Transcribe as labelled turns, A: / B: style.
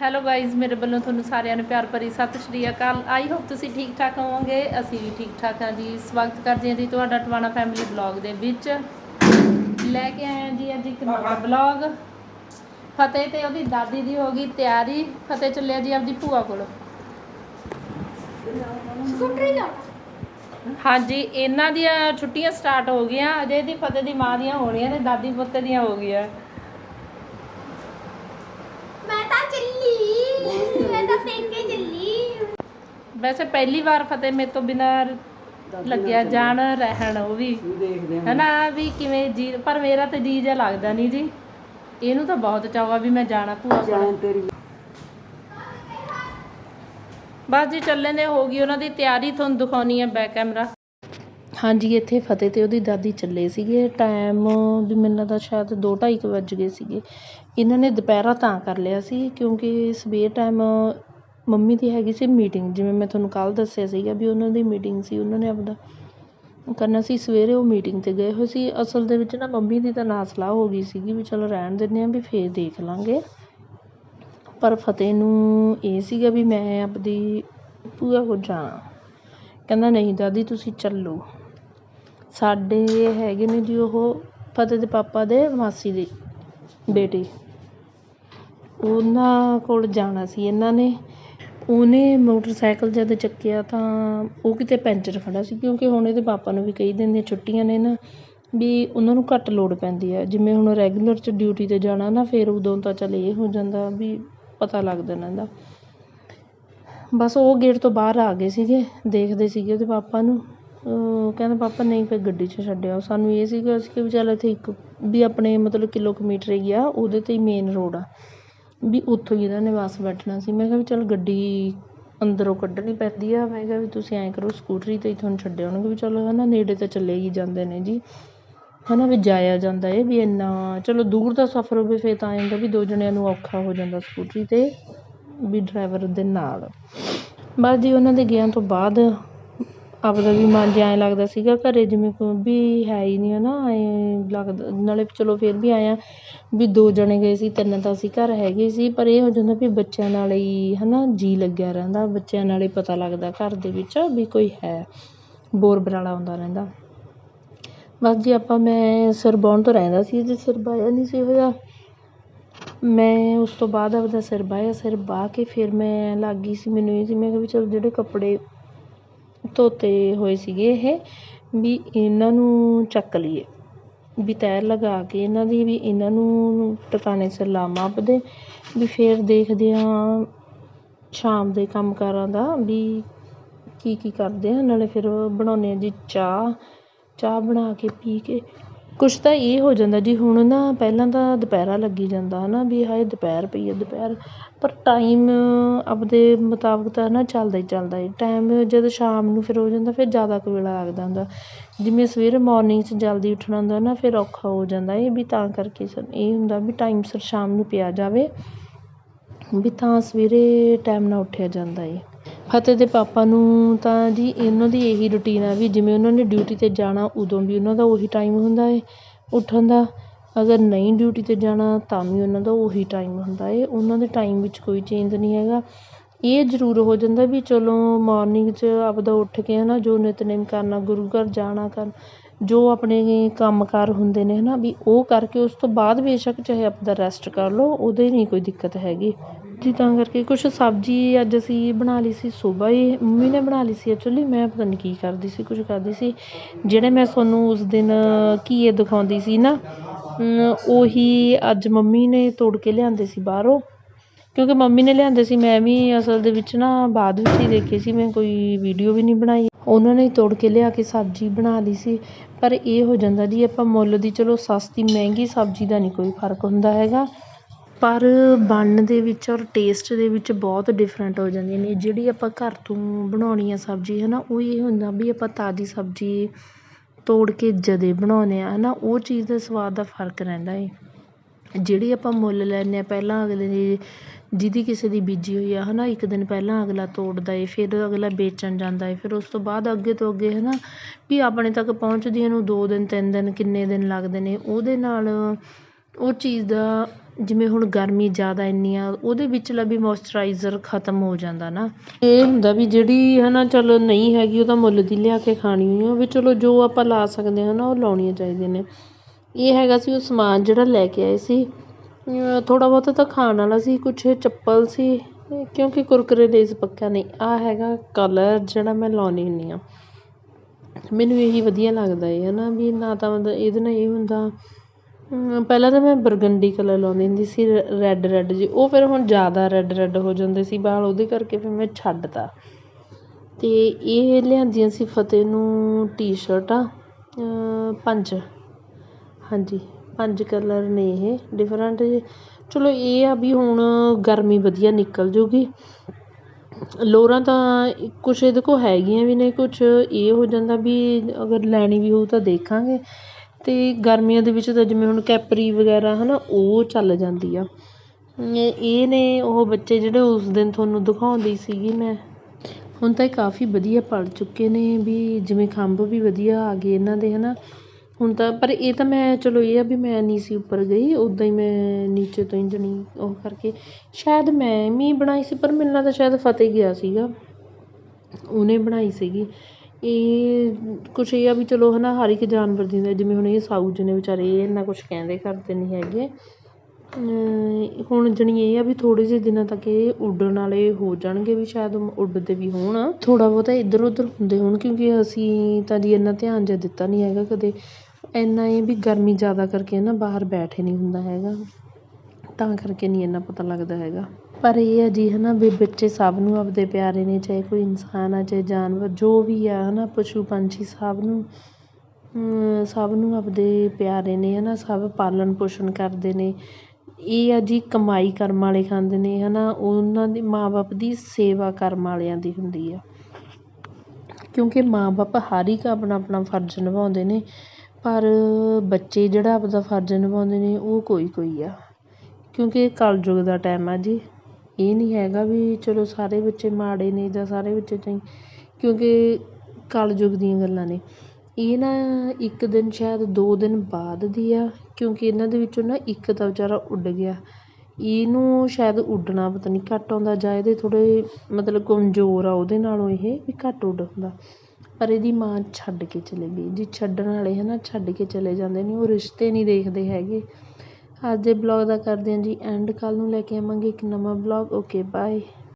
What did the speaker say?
A: Hello guys ਮੇਰੇ ਵੱਲੋਂ ਤੁਹਾਨੂੰ ਸਾਰਿਆਂ ਨੂੰ ਪਿਆਰ ਭਰੀ ਸਤਿ ਸ਼੍ਰੀ ਅਕਾਲ। ਆਈ ਹੋਪ ਤੁਸੀਂ ਠੀਕ ਠਾਕ ਹੋਵੋਗੇ। ਅਸੀਂ ਵੀ ਠੀਕ ਠਾਕ ਹਾਂ ਜੀ। ਸਵਾਗਤ ਕਰਦੇ ਹਾਂ ਜੀ ਤੁਹਾਡਾ ਟਵਾਣਾ ਫੈਮਿਲੀ ਬਲੌਗ ਦੇ ਵਿੱਚ। ਲੈ ਕੇ ਆਏ ਹਾਂ ਜੀ ਅੱਜ ਇੱਕ ਨਵਾਂ ਬਲੌਗ ਫਤਿਹ ਤੇ ਉਹਦੀ ਦਾਦੀ ਦੀ ਹੋ ਗਈ ਤਿਆਰੀ। ਫਤਿਹ ਚੱਲਿਆ ਜੀ ਆਪਦੀ ਭੂਆ ਕੋਲ।
B: ਸਕੂਟਰੀ
A: ਹਾਂਜੀ ਇਹਨਾਂ ਦੀਆਂ ਛੁੱਟੀਆਂ ਸਟਾਰਟ ਹੋ ਗਈਆਂ। ਅਜੇ ਇਹਦੀ ਫਤਿਹ ਦੀ ਮਾਂ ਦੀਆਂ ਹੋਣੀਆਂ ਨੇ ਦਾਦੀ ਪੁੱਤ ਦੀਆਂ ਹੋ ਗਈਆਂ
B: ਮੈਂ ਤਾਂ ਚੱਲੀ।
A: ਵੈਸੇ ਪਹਿਲੀ ਵਾਰ ਫਤਿਹ ਮੇਰੇ ਤੋਂ ਬਿਨਾਂ ਲੱਗਿਆ ਜਾਣ ਰਹਿਣ ਉਹ ਵੀ।
C: ਦੇਖਦੇ ਹਾਂ।
A: ਹਨਾ ਵੀ ਕਿਵੇਂ ਜੀ ਪਰ ਮੇਰਾ ਤੇ ਜੀ ਜਿਹਾ ਲੱਗਦਾ ਨਹੀਂ ਜੀ। ਇਹਨੂੰ ਤਾਂ ਬਹੁਤ ਚਾਵਾ ਵੀ ਮੈਂ ਜਾਣਾ ਭੂਆ ਕੋਲ।
C: ਜਾਨ ਤੇਰੀ।
A: ਬਸ ਜੀ ਚੱਲੇ ਨੇ ਹੋ ਗਈ ਉਹਨਾਂ ਦੀ ਤਿਆਰੀ ਤੁਹਾਨੂੰ ਦਿਖਾਉਣੀ ਹੈ ਬੈਕ ਕੈਮਰਾ ਹਾਂਜੀ ਇੱਥੇ ਫਤਿਹ ਤੇ ਉਹਦੀ ਦਾਦੀ ਚੱਲੇ ਸੀਗੇ। ਟਾਈਮ ਵੀ ਮੈਨੂੰ ਤਾਂ ਸ਼ਾਇਦ 2:30 ਵੱਜ ਗਏ ਸੀਗੇ। ਇਹਨਾਂ ਨੇ ਦੁਪਹਿਰਾ ਤਾਂ ਕਰ ਲਿਆ ਸੀ ਕਿਉਂਕਿ ਸਵੇਰ ਟਾਈਮ ਮੰਮੀ ਦੀ ਹੈਗੀ ਸੀ ਮੀਟਿੰਗ, ਜਿਵੇਂ ਮੈਂ ਤੁਹਾਨੂੰ ਕੱਲ੍ਹ ਦੱਸਿਆ ਸੀਗਾ ਵੀ ਉਹਨਾਂ ਦੀ ਮੀਟਿੰਗ ਸੀ, ਉਹਨਾਂ ਨੇ ਆਪਦਾ ਕਰਨਾ ਸੀ ਸਵੇਰੇ ਉਹ ਮੀਟਿੰਗ ਤੇ ਗਏ ਹੋਏ ਸੀ, ਅਸਲ ਦੇ ਵਿੱਚ ਨਾ ਮੰਮੀ ਦੀ ਤਾਂ ਨਾ ਸਲਾਹ ਹੋ ਗਈ ਸੀਗੀ ਵੀ ਚਲੋ ਰਹਿਣ ਦਿੰਦੇ ਹਾਂ ਵੀ ਫਿਰ ਦੇਖ ਲਵਾਂਗੇ ਪਰ ਫਤਿਹ ਨੂੰ ਇਹ ਸੀਗਾ ਵੀ ਮੈਂ ਆਪਦੀ ਭੂਆ ਕੋਲ ਜਾਣਾ। ਕਹਿੰਦਾ ਨਹੀਂ ਦਾਦੀ, ਤੁਸੀਂ ਚੱਲੋ। ਸਾਡੇ ਹੈਗੇ ਨੇ ਜੀ ਉਹ ਫਤਿਹ ਦੇ ਪਾਪਾ ਦੇ ਮਾਸੀ ਦੇ ਬੇਟੀ। ਉਹਨਾਂ ਕੋਲ ਜਾਣਾ ਸੀ ਇਹਨਾਂ ਨੇ। ਉਹਨੇ ਮੋਟਰਸਾਈਕਲ ਜਦ ਚੱਕਿਆ ਤਾਂ ਉਹ ਕਿਤੇ ਪੈਂਚਰ ਖੜ੍ਹਾ ਸੀ, ਕਿਉਂਕਿ ਹੁਣ ਇਹਦੇ ਪਾਪਾ ਨੂੰ ਵੀ ਕਈ ਦਿਨ ਦੀਆਂ ਛੁੱਟੀਆਂ ਨੇ ਨਾ, ਵੀ ਉਹਨਾਂ ਨੂੰ ਘੱਟ ਲੋੜ ਪੈਂਦੀ ਹੈ ਜਿਵੇਂ ਹੁਣ ਰੈਗੂਲਰ 'ਚ ਡਿਊਟੀ 'ਤੇ ਜਾਣਾ ਨਾ, ਫਿਰ ਉਦੋਂ ਤਾਂ ਚੱਲ ਇਹ ਹੋ ਜਾਂਦਾ ਵੀ ਪਤਾ ਲੱਗਦਾ ਜਾਂਦਾ ਇਹਦਾ। ਬਸ ਉਹ ਗੇਟ ਤੋਂ ਬਾਹਰ ਆ ਗਏ ਸੀਗੇ, ਦੇਖਦੇ ਸੀਗੇ ਉਹਦੇ ਪਾਪਾ ਨੂੰ। ਅਹ ਕਹਿੰਦਾ ਪਾਪਾ ਨਹੀਂ ਫਿਰ ਗੱਡੀ 'ਚ ਛੱਡਿਆ ਸਾਨੂੰ ਇਹ ਸੀਗਾ ਅਸੀਂ ਕਿ ਵੀ ਚੱਲ ਇੱਥੇ ਇੱਕ ਵੀ ਆਪਣੇ ਮਤਲਬ ਕਿਲੋਮੀਟਰ ਹੀ ਆ, ਉਹਦੇ 'ਤੇ ਹੀ ਮੇਨ ਰੋਡ ਆ। ਵੀ ਉੱਥੋਂ ਹੀ ਇਹਨਾਂ ਨੇ ਬੱਸ ਬੈਠਣਾ ਸੀ। ਮੈਂ ਕਿਹਾ ਵੀ ਚੱਲ ਗੱਡੀ ਅੰਦਰੋਂ ਕੱਢਣੀ ਪੈਂਦੀ ਆ। ਮੈਂ ਕਿਹਾ ਵੀ ਤੁਸੀਂ ਐਂ ਕਰੋ, ਸਕੂਟਰੀ 'ਤੇ ਹੀ ਤੁਹਾਨੂੰ ਛੱਡ ਆਉਣਗੇ ਵੀ ਚਲੋ ਹੈ ਨਾ ਨੇੜੇ ਤਾਂ ਚੱਲੇ ਹੀ ਜਾਂਦੇ ਨੇ ਜੀ। ਹੈ ਨਾ ਵੀ ਜਾਇਆ ਜਾਂਦਾ ਹੈ ਵੀ ਇੰਨਾ, ਚਲੋ ਦੂਰ ਦਾ ਸਫ਼ਰ ਹੋਵੇ ਫਿਰ ਤਾਂ ਐਂ ਹੁੰਦਾ ਵੀ ਦੋ ਜਣਿਆਂ ਨੂੰ ਔਖਾ ਹੋ ਜਾਂਦਾ ਸਕੂਟਰੀ 'ਤੇ ਵੀ ਡਰਾਈਵਰ ਦੇ ਨਾਲ। ਬਸ ਜੀ ਉਹਨਾਂ ਦੇ ਗਿਆਂ ਤੋਂ ਬਾਅਦ ਆਪਦਾ ਵੀ ਮਨ ਜਿਹਾ ਐਂ ਲੱਗਦਾ ਸੀਗਾ ਘਰ ਜਿਵੇਂ ਕੋਈ ਵੀ ਹੈ ਹੀ ਨਹੀਂ ਹੈ ਨਾ ਐਂ ਲੱਗਦਾ, ਨਾਲੇ ਚਲੋ ਫਿਰ ਵੀ ਆਇਆ ਵੀ ਦੋ ਜਣੇ ਗਏ ਸੀ, ਤਿੰਨ ਤਾਂ ਅਸੀਂ ਘਰ ਹੈਗੇ ਸੀ, ਪਰ ਇਹ ਹੋ ਜਾਂਦਾ ਵੀ ਬੱਚਿਆਂ ਨਾਲ ਹੀ ਹੈ ਨਾ ਜੀਅ ਲੱਗਿਆ ਰਹਿੰਦਾ, ਬੱਚਿਆਂ ਨਾਲ ਹੀ ਪਤਾ ਲੱਗਦਾ ਘਰ ਦੇ ਵਿੱਚ ਵੀ ਕੋਈ ਹੈ, ਬੋਰ ਬਰਾਲਾ ਆਉਂਦਾ ਰਹਿੰਦਾ। ਬਸ ਜੀ ਆਪਾਂ, ਮੈਂ ਸਿਰ ਵਾਹੁਣ ਤੋਂ ਰਹਿੰਦਾ ਸੀ, ਜੇ ਸਿਰ ਵਾਹਿਆ ਨਹੀਂ ਸੀ ਹੋਇਆ, ਮੈਂ ਉਸ ਤੋਂ ਬਾਅਦ ਆਪਦਾ ਸਿਰ ਵਾਹਿਆ ਸਿਰ ਵਾਹ ਕੇ ਫਿਰ ਮੈਂ ਲੱਗ ਗਈ ਸੀ, ਮੈਨੂੰ ਇਹ ਸੀ, ਮੈਂ ਕਿਹਾ ਵੀ ਚਲੋ ਜਿਹੜੇ ਕੱਪੜੇ ਧੋਤੇ ਹੋਏ ਸੀਗੇ ਇਹ, ਵੀ ਇਹਨਾਂ ਨੂੰ ਚੱਕ ਲਈਏ। ਵੀ ਤੈਅ ਲਗਾ ਕੇ ਇਹਨਾਂ ਦੀ, ਵੀ ਇਹਨਾਂ ਨੂੰ ਟਿਕਾਣੇ ਸਿਰ ਲਾਵਾਂ ਆਪਦੇ ਵੀ ਫਿਰ ਦੇਖਦੇ ਹਾਂ ਸ਼ਾਮ ਦੇ ਕੰਮ ਕਾਰਾਂ ਦਾ, ਵੀ ਕੀ ਕੀ ਕਰਦੇ ਆ, ਨਾਲੇ ਫਿਰ ਬਣਾਉਂਦੇ ਹਾਂ ਜੀ ਚਾਹ। ਚਾਹ ਬਣਾ ਕੇ ਪੀ ਕੇ ਕੁਛ ਤਾਂ ਇਹ ਹੋ ਜਾਂਦਾ ਜੀ, ਹੁਣ ਨਾ ਪਹਿਲਾਂ ਤਾਂ ਦੁਪਹਿਰਾ ਲੱਗੀ ਜਾਂਦਾ ਹੈ ਨਾ ਵੀ ਹਾਏ ਦੁਪਹਿਰ ਪਈ ਹੈ ਦੁਪਹਿਰ, ਪਰ ਟਾਈਮ ਆਪਦੇ ਮੁਤਾਬਕ ਤਾਂ ਨਾ ਚੱਲਦਾ ਹੀ ਚੱਲਦਾ ਹੈ ਟਾਈਮ ਜਦੋਂ ਸ਼ਾਮ ਨੂੰ ਫਿਰ ਹੋ ਜਾਂਦਾ, ਫਿਰ ਜ਼ਿਆਦਾ ਕੁ ਵੇਲਾ ਲੱਗਦਾ ਹੁੰਦਾ। ਜਿਵੇਂ ਸਵੇਰੇ ਮੋਰਨਿੰਗ 'ਚ ਜਲਦੀ ਉੱਠਣਾ ਹੁੰਦਾ ਨਾ, ਫਿਰ ਔਖਾ ਹੋ ਜਾਂਦਾ ਇਹ ਵੀ ਤਾਂ ਕਰਕੇ ਸਰ ਇਹ ਹੁੰਦਾ ਵੀ ਟਾਈਮ ਸਿਰ ਸ਼ਾਮ ਨੂੰ ਪਿਆ ਜਾਵੇ, ਵੀ ਤਾਂ ਸਵੇਰੇ ਟਾਈਮ ਨਾਲ ਉੱਠਿਆ ਜਾਂਦਾ ਏ। ਫਤਿਹ ਦੇ ਪਾਪਾ ਨੂੰ ਤਾਂ ਜੀ ਇਹਨਾਂ ਦੀ ਇਹੀ ਰੂਟੀਨ ਆ ਵੀ ਜਿਵੇਂ ਉਹਨਾਂ ਨੇ ਡਿਊਟੀ 'ਤੇ ਜਾਣਾ, ਉਦੋਂ ਵੀ ਉਹਨਾਂ ਦਾ ਉਹੀ ਟਾਈਮ ਹੁੰਦਾ ਹੈ ਉੱਠਣ ਦਾ। ਅਗਰ ਨਹੀਂ ਡਿਊਟੀ 'ਤੇ ਜਾਣਾ, ਤਾਂ ਵੀ ਉਹਨਾਂ ਦਾ ਉਹੀ ਟਾਈਮ ਹੁੰਦਾ ਏ। ਉਹਨਾਂ ਦੇ ਟਾਈਮ ਵਿੱਚ ਕੋਈ ਚੇਂਜ ਨਹੀਂ ਹੈਗਾ। ਇਹ ਜ਼ਰੂਰ ਹੋ ਜਾਂਦਾ ਵੀ ਚਲੋ ਮੋਰਨਿੰਗ 'ਚ ਆਪਦਾ ਉੱਠ ਕੇ ਹੈ ਨਾ ਜੋ ਨਿਤਨੇਮ ਕਰਨਾ, ਗੁਰੂ ਘਰ ਜਾਣਾ ਕਰ, ਜੋ ਆਪਣੇ ਕੰਮ ਕਾਰ ਹੁੰਦੇ ਨੇ ਹੈ ਨਾ ਵੀ ਉਹ ਕਰਕੇ ਉਸ ਤੋਂ ਬਾਅਦ ਬੇਸ਼ੱਕ ਚਾਹੇ ਆਪਦਾ ਰੈਸਟ ਕਰ ਲਓ, ਉਹਦੇ ਨਹੀਂ ਕੋਈ ਦਿੱਕਤ ਹੈਗੀ। ਜੀ, ਤਾਂ ਕਰਕੇ ਕੁਛ ਸਬਜ਼ੀ ਅੱਜ ਅਸੀਂ ਬਣਾ ਲਈ ਸੀ ਸੁਬਾਹ ਹੀ ਮੰਮੀ ਨੇ ਬਣਾ ਲਈ ਸੀ ਐਕਚੁਲੀ ਮੈਂ ਪਤਾ ਨਹੀਂ ਕੀ ਕਰਦੀ ਸੀ ਕੁਝ ਕਰਦੀ ਸੀ। ਜਿਹੜੇ ਮੈਂ ਤੁਹਾਨੂੰ ਉਸ ਦਿਨ ਘੀਏ ਦਿਖਾਉਂਦੀ ਸੀ ਨਾ ਉਹੀ ਅੱਜ ਮੰਮੀ ਨੇ ਤੋੜ ਕੇ ਲਿਆਂਦੇ ਸੀ ਬਾਹਰੋਂ। ਕਿਉਂਕਿ ਮੰਮੀ ਨੇ ਲਿਆਂਦੇ ਸੀ, ਮੈਂ ਵੀ ਅਸਲ ਦੇ ਵਿੱਚ ਨਾ ਬਾਅਦ ਵਿੱਚ ਹੀ ਦੇਖੇ ਸੀ, ਮੈਂ ਕੋਈ ਵੀਡੀਓ ਵੀ ਨਹੀਂ ਬਣਾਈ। ਉਹਨਾਂ ਨੇ ਤੋੜ ਕੇ ਲਿਆ ਕੇ ਸਬਜ਼ੀ ਬਣਾ ਲਈ ਸੀ। ਪਰ ਇਹ ਹੋ ਜਾਂਦਾ ਜੀ, ਆਪਾਂ ਮੁੱਲ ਦੀ ਚਲੋ ਸਸਤੀ, ਮਹਿੰਗੀ ਸਬਜ਼ੀ ਦਾ ਨਹੀਂ ਕੋਈ ਫ਼ਰਕ ਹੁੰਦਾ ਹੈਗਾ। ਪਰ ਬਣਨ ਦੇ ਵਿੱਚ ਔਰ ਟੇਸਟ ਦੇ ਵਿੱਚ ਬਹੁਤ ਡਿਫਰੈਂਟ ਹੋ ਜਾਂਦੀਆਂ ਨੇ। ਜਿਹੜੀ ਆਪਾਂ ਘਰ ਤੋਂ ਬਣਾਉਣੀ ਆ ਸਬਜ਼ੀ ਹੈ ਨਾ ਉਹ ਇਹ ਹੁੰਦਾ ਵੀ ਆਪਾਂ ਤਾਜ਼ੀ ਸਬਜ਼ੀ ਤੋੜ ਕੇ ਜਦੋਂ ਬਣਾਉਂਦੇ ਹਾਂ ਹੈ ਨਾ ਉਹ ਚੀਜ਼ ਦਾ ਸਵਾਦ ਦਾ ਫ਼ਰਕ ਰਹਿੰਦਾ ਏ। ਜਿਹੜੀ ਆਪਾਂ ਮੁੱਲ ਲੈਂਦੇ ਹਾਂ, ਪਹਿਲਾਂ ਅਗਲੇ ਦੀ ਜਿਹਦੀ ਕਿਸੇ ਦੀ ਬੀਜੀ ਹੋਈ ਆ ਹੈ ਨਾ ਇੱਕ ਦਿਨ ਪਹਿਲਾਂ ਅਗਲਾ ਤੋੜਦਾ ਏ, ਫਿਰ ਅਗਲਾ ਵੇਚਣ ਜਾਂਦਾ ਏ, ਫਿਰ ਉਸ ਤੋਂ ਬਾਅਦ ਅੱਗੇ ਤੋਂ ਅੱਗੇ ਹੈ ਨਾ ਵੀ ਆਪਣੇ ਤੱਕ ਪਹੁੰਚਦੀਆਂ ਨੂੰ ਦੋ ਦਿਨ, ਤਿੰਨ ਦਿਨ ਕਿੰਨੇ ਦਿਨ ਲੱਗਦੇ ਨੇ, ਉਹਦੇ ਨਾਲ ਉਹ ਚੀਜ਼ ਦਾ ਜਿਵੇਂ ਹੁਣ ਗਰਮੀ ਜ਼ਿਆਦਾ ਇੰਨੀ ਆ, ਉਹਦੇ ਵਿਚਲਾ ਵੀ ਮੋਇਸਚਰਾਈਜ਼ਰ ਖਤਮ ਹੋ ਜਾਂਦਾ ਨਾ। ਇਹ ਹੁੰਦਾ ਵੀ ਜਿਹੜੀ ਹੈ ਨਾ ਚਲੋ ਨਹੀਂ ਹੈਗੀ, ਉਹ ਤਾਂ ਮੁੱਲ ਦੀ ਲਿਆ ਕੇ ਖਾਣੀ ਹੋਈ ਆ, ਵੀ ਚਲੋ ਜੋ ਆਪਾਂ ਲਾ ਸਕਦੇ ਹਾਂ ਨਾ, ਉਹ ਲਾਉਣੀਆਂ ਚਾਹੀਦੀਆਂ ਨੇ। ਇਹ ਹੈਗਾ ਸੀ ਉਹ ਸਮਾਨ ਜਿਹੜਾ ਲੈ ਕੇ ਆਏ ਸੀ। ਥੋੜ੍ਹਾ ਬਹੁਤਾ ਤਾਂ ਖਾਣ ਵਾਲਾ ਸੀ, ਕੁਛ ਚੱਪਲ ਸੀ, ਕਿਉਂਕਿ ਕੁਰਕਰੇ ਲੇਜ਼ ਪੱਕਾ ਨਹੀਂ। ਆਹ ਹੈਗਾ ਕਲਰ ਜਿਹੜਾ ਮੈਂ ਲਾਉਂਦੀ ਹੁੰਦੀ ਹਾਂ। ਮੈਨੂੰ ਇਹੀ ਵਧੀਆ ਲੱਗਦਾ ਹੈ ਹੈ ਨਾ ਵੀ ਨਾ ਤਾਂ ਮਤਲਬ ਇਹਦੇ ਨਾਲ ਇਹ ਹੁੰਦਾ ਪਹਿਲਾਂ ਤਾਂ ਮੈਂ ਬਰਗੰਡੀ ਕਲਰ ਲਾਉਂਦੀ ਹੁੰਦੀ ਸੀ ਰੈੱਡ ਰੈੱਡ ਜਿਹੇ ਉਹ ਫਿਰ ਹੁਣ ਜ਼ਿਆਦਾ ਰੈੱਡ ਰੈੱਡ ਹੋ ਜਾਂਦੇ ਸੀ ਵਾਲ ਉਹਦੇ ਕਰਕੇ ਫਿਰ ਮੈਂ ਛੱਡ ਤਾ ਅਤੇ ਇਹ ਲਿਆਂਦੀਆਂ ਸੀ ਫਤਿਹ ਨੂੰ ਟੀ ਸ਼ਰਟਾਂ ਪੰਜ। ਹਾਂਜੀ, ਪੰਜ ਕਲਰ ਨੇ ਇਹ ਡਿਫਰੈਂਟ ਜਿਹੇ ਚਲੋ ਇਹ ਆ ਵੀ ਹੁਣ ਗਰਮੀ ਵਧੀਆ ਨਿਕਲ ਜੂਗੀ। ਲੋਰਾਂ ਤਾਂ ਕੁਛ ਇਹਦੇ ਕੋਲ ਹੈਗੀਆਂ ਵੀ ਨੇ, ਕੁਛ ਇਹ ਹੋ ਜਾਂਦਾ ਵੀ ਅਗਰ ਲੈਣੀ ਵੀ ਹੋਊ ਤਾਂ ਦੇਖਾਂਗੇ। ਅਤੇ ਗਰਮੀਆਂ ਦੇ ਵਿੱਚ ਤਾਂ ਜਿਵੇਂ ਹੁਣ ਕੈਪਰੀ ਵਗੈਰਾ ਹੈ ਨਾ ਉਹ ਚੱਲ ਜਾਂਦੀ ਆ। ਇਹ ਨੇ ਉਹ ਬੱਚੇ ਜਿਹੜੇ ਉਸ ਦਿਨ ਤੁਹਾਨੂੰ ਦਿਖਾਉਂਦੀ ਸੀਗੀ ਮੈਂ। ਹੁਣ ਤਾਂ ਇਹ ਕਾਫੀ ਵਧੀਆ ਪੜ੍ਹ ਚੁੱਕੇ ਨੇ ਵੀ, ਜਿਵੇਂ ਖੰਭ ਵੀ ਵਧੀਆ ਆ ਗਏ ਇਹਨਾਂ ਦੇ ਹੈ ਨਾ ਹੁਣ ਤਾਂ, ਪਰ ਇਹ ਤਾਂ ਮੈਂ, ਚਲੋ ਇਹ ਆ ਵੀ ਮੈਂ ਨਹੀਂ ਸੀ ਉੱਪਰ ਗਈ ਉੱਦਾਂ ਹੀ ਮੈਂ ਨੀਚੇ ਤੋਂ ਹੀ ਜਣੀ, ਉਹ ਕਰਕੇ। ਸ਼ਾਇਦ ਮੈਂ ਵੀ ਬਣਾਈ ਸੀ, ਪਰ ਮੈਨੂੰ ਤਾਂ ਸ਼ਾਇਦ ਫਤਿਹ ਗਿਆ ਸੀਗਾ। ਉਹਨੇ ਬਣਾਈ ਸੀਗੀ। ਇਹ ਕੁਛ ਇਹ ਆ ਵੀ ਚਲੋ ਹੈ ਨਾ ਹਰ ਇੱਕ ਜਾਨਵਰ ਦੀ ਜਿਵੇਂ ਹੁਣ ਇਹ ਸਾਊ ਜਿਹੇ ਨੇ ਵਿਚਾਰੇ ਇਹ ਇੰਨਾ ਕੁਛ ਕਹਿੰਦੇ ਕਰਦੇ ਨਹੀਂ ਹੈਗੇ। ਹੁਣ ਜਾਣੀ ਇਹ ਆ ਵੀ ਥੋੜ੍ਹੇ ਜਿਹੇ ਦਿਨਾਂ ਤੱਕ ਇਹ ਉੱਡਣ ਵਾਲੇ ਹੋ ਜਾਣਗੇ ਵੀ ਸ਼ਾਇਦ ਉੱਡਦੇ ਵੀ ਹੋਣ। ਥੋੜ੍ਹਾ ਬਹੁਤਾ ਇੱਧਰ ਉੱਧਰ ਹੁੰਦੇ ਹੋਣ, ਕਿਉਂਕਿ ਅਸੀਂ ਤਾਂ ਜੀ ਇੰਨਾ ਧਿਆਨ ਜਿਹਾ ਦਿੱਤਾ ਨਹੀਂ ਹੈਗਾ ਕਦੇ। ਇੰਨਾ ਇਹ ਵੀ ਗਰਮੀ ਜ਼ਿਆਦਾ ਕਰਕੇ ਨਾ ਬਾਹਰ ਬੈਠੇ ਨਹੀਂ ਹੁੰਦਾ ਹੈਗਾ। ਤਾਂ ਕਰਕੇ ਨਹੀਂ ਇੰਨਾ ਪਤਾ ਲੱਗਦਾ ਹੈਗਾ। ਪਰ ਇਹ ਆ ਜੀ ਹੈ ਨਾ ਵੀ ਬੱਚੇ ਸਭ ਨੂੰ ਆਪਦੇ ਪਿਆਰੇ ਨੇ, ਚਾਹੇ ਕੋਈ ਇਨਸਾਨ ਆ, ਚਾਹੇ ਜਾਨਵਰ, ਜੋ ਵੀ ਆ ਹੈ ਨਾ ਪਸ਼ੂ ਪੰਛੀ ਸਭ ਨੂੰ ਸਭ ਨੂੰ ਆਪਦੇ ਪਿਆਰੇ ਨੇ ਹੈ ਨਾ ਸਭ ਪਾਲਣ ਪੋਸ਼ਣ ਕਰਦੇ ਨੇ। ਇਹ ਆ ਜੀ, ਕਮਾਈ ਕਰਮ ਵਾਲੇ ਖਾਂਦੇ ਨੇ ਹੈ ਨਾ ਉਹਨਾਂ ਦੇ ਮਾਂ ਬਾਪ ਦੀ ਸੇਵਾ ਕਰਮ ਵਾਲਿਆਂ ਦੀ ਹੁੰਦੀ ਆ। ਕਿਉਂਕਿ ਮਾਂ ਬਾਪ ਹਰ ਇੱਕ ਆਪਣਾ ਆਪਣਾ ਫਰਜ਼ ਨਿਭਾਉਂਦੇ ਨੇ, ਪਰ ਬੱਚੇ ਜਿਹੜਾ ਆਪਦਾ ਫਰਜ਼ ਨਿਭਾਉਂਦੇ ਨੇ, ਉਹ ਕੋਈ ਕੋਈ ਆ। ਕਿਉਂਕਿ ਇਹ ਕਲਯੁਗ ਦਾ ਟਾਈਮ ਆ ਜੀ। ਇਹ ਨਹੀਂ ਹੈਗਾ ਵੀ ਚਲੋ ਸਾਰੇ ਬੱਚੇ ਮਾੜੇ ਨੇ ਜਾਂ ਸਾਰੇ ਬੱਚੇ ਚੰਗੇ, ਕਿਉਂਕਿ ਕਲਯੁਗ ਦੀਆਂ ਗੱਲਾਂ ਨੇ। ਇਹ ਨਾ ਇੱਕ ਦਿਨ ਸ਼ਾਇਦ ਦੋ ਦਿਨ ਬਾਅਦ ਦੀ ਆ, ਕਿਉਂਕਿ ਇਹਨਾਂ ਦੇ ਵਿੱਚੋਂ ਨਾ ਇੱਕ ਤਾਂ ਵਿਚਾਰਾ ਉੱਡ ਗਿਆ। ਇਹਨੂੰ ਸ਼ਾਇਦ ਉੱਡਣਾ ਪਤਾ ਨਹੀਂ ਘੱਟ ਆਉਂਦਾ ਜਾਂ ਇਹਦੇ ਥੋੜ੍ਹੇ ਮਤਲਬ ਕਮਜ਼ੋਰ ਆ ਉਹਦੇ ਨਾਲੋਂ ਇਹ ਵੀ ਘੱਟ ਉੱਡਦਾ। ਪਰ ਇਹਦੀ ਮਾਂ ਛੱਡ ਕੇ ਚਲੇ ਗਈ। ਜੀ ਛੱਡਣ ਵਾਲੇ ਹੈ ਨਾ ਛੱਡ ਕੇ ਚਲੇ ਜਾਂਦੇ ਨੇ, ਉਹ ਰਿਸ਼ਤੇ ਨਹੀਂ ਦੇਖਦੇ ਹੈਗੇ। ਅੱਜ ਦੇ ਬਲੌਗ ਦਾ ਕਰਦੇ ਹਾਂ ਜੀ ਐਂਡ ਕੱਲ੍ਹ ਨੂੰ ਲੈ ਕੇ ਆਵਾਂਗੇ ਇੱਕ ਨਵਾਂ ਬਲੋਗ ਓਕੇ ਬਾਏ